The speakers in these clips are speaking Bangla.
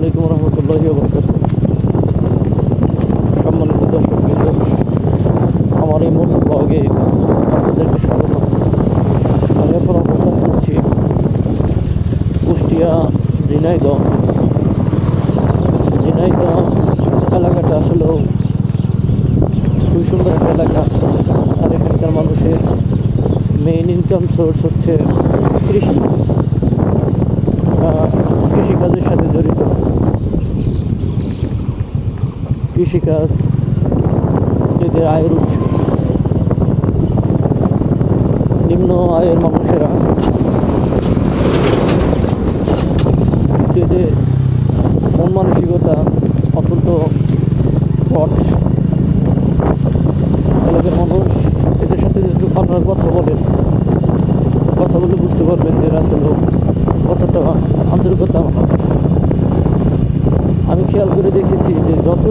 আলাইকুম রহমতুল্লাহি সম্মানিত দর্শক আমার এই মোট ব্লগে আপনাদেরকে স্বাগত। আমি এখন অবস্থান করছি কুষ্টিয়া ঝিনাইদহ। ঝিনাইদহ এলাকাটা আসলেও খুবই সুন্দর একটা এলাকা। আর এখানকার মানুষের মেইন ইনকাম সোর্স হচ্ছে কৃষি। কৃষিকাজের সাথে জড়িত। কৃষিকাজ এদের আয়ের উৎস। নিম্ন আয়ের মানুষেরা যে মন মানসিকতা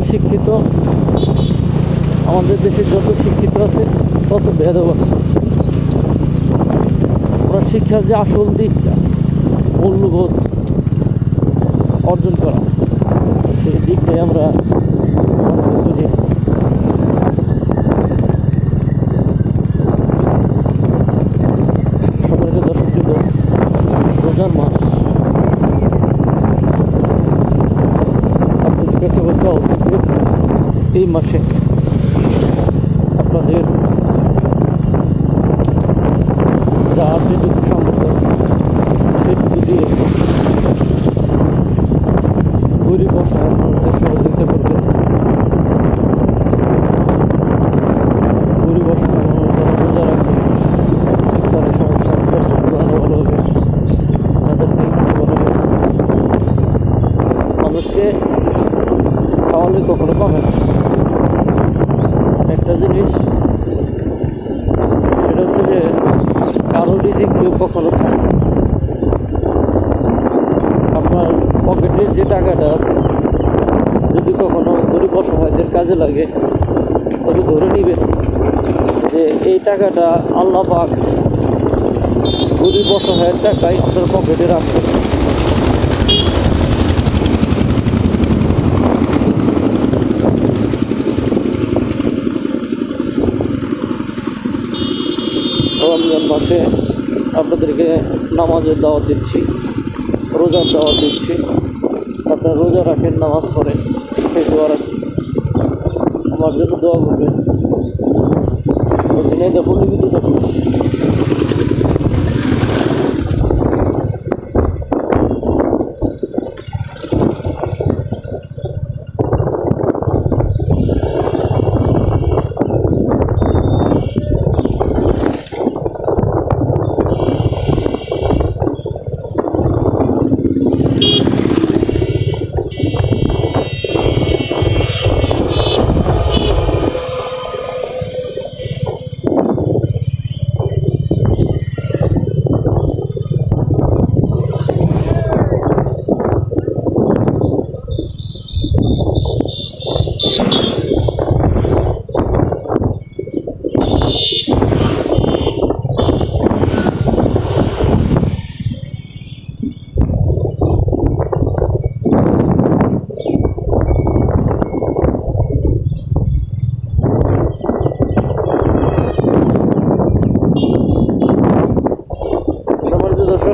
শিক্ষিত, আমাদের দেশে যত শিক্ষিত আছে, তত ভেদও আছে ওরা শিক্ষার যে আসল দিকটা মূল্যবোধ অর্জন করা, সেই দিকটাই আমরা বুঝি। সম্মানিত দর্শক রোজার মাস আপনাদের বলতে কিন্তু এই মাসে আপনাদের যা যেটুকু সামর্থ্য আছে সেটুকু দিয়ে গরিব অসহায় মানুষদের সহযোগিতা করবেন গরিব অসহায় যারা রোজা রাখবে ইফতারের সমস্যা ভালো ভালো হবে তাদেরকে ইফতার বানাবে মানুষকে খাওয়ালে কখনো পাবে না একটা জিনিস, সেটা হচ্ছে যে কারও রিজিক কেউ কখনো খায় না। আপনার পকেটের যে টাকাটা আছে, যদি কখনো গরিব অসহায়দের কাজে লাগে তবে ধরে নিবেন যে এই টাকাটা আল্লাহ পাক গরিব অসহায়ের টাকাই আপনার পকেটে রাখছে মাসে আপনাদেরকে নামাজের দাওয়াত দিচ্ছি, রোজার দাওয়াত দিচ্ছি। আপনারা রোজা রাখেন, নামাজ পড়েন, সেই দোয়া রাখেন আমার জন্য দোয়া করবেন। দিনে যখন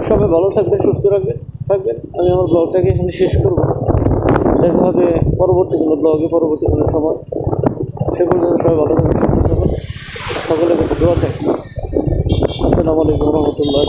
সবাই ভালো থাকবেন, সুস্থ রাখবেন থাকবেন। আমি আমার ব্লগটাকে এখানে শেষ করব। দেখা হবে পরবর্তী কোনো ব্লগে, পরবর্তী কোনো সময়। সে পর্যন্ত সবাই ভালো থাকবেন, সুস্থ থাকবেন। সকলে কিন্তু দোয়া চাই। আসসালামু আলাইকুম রহমতুল্লাহ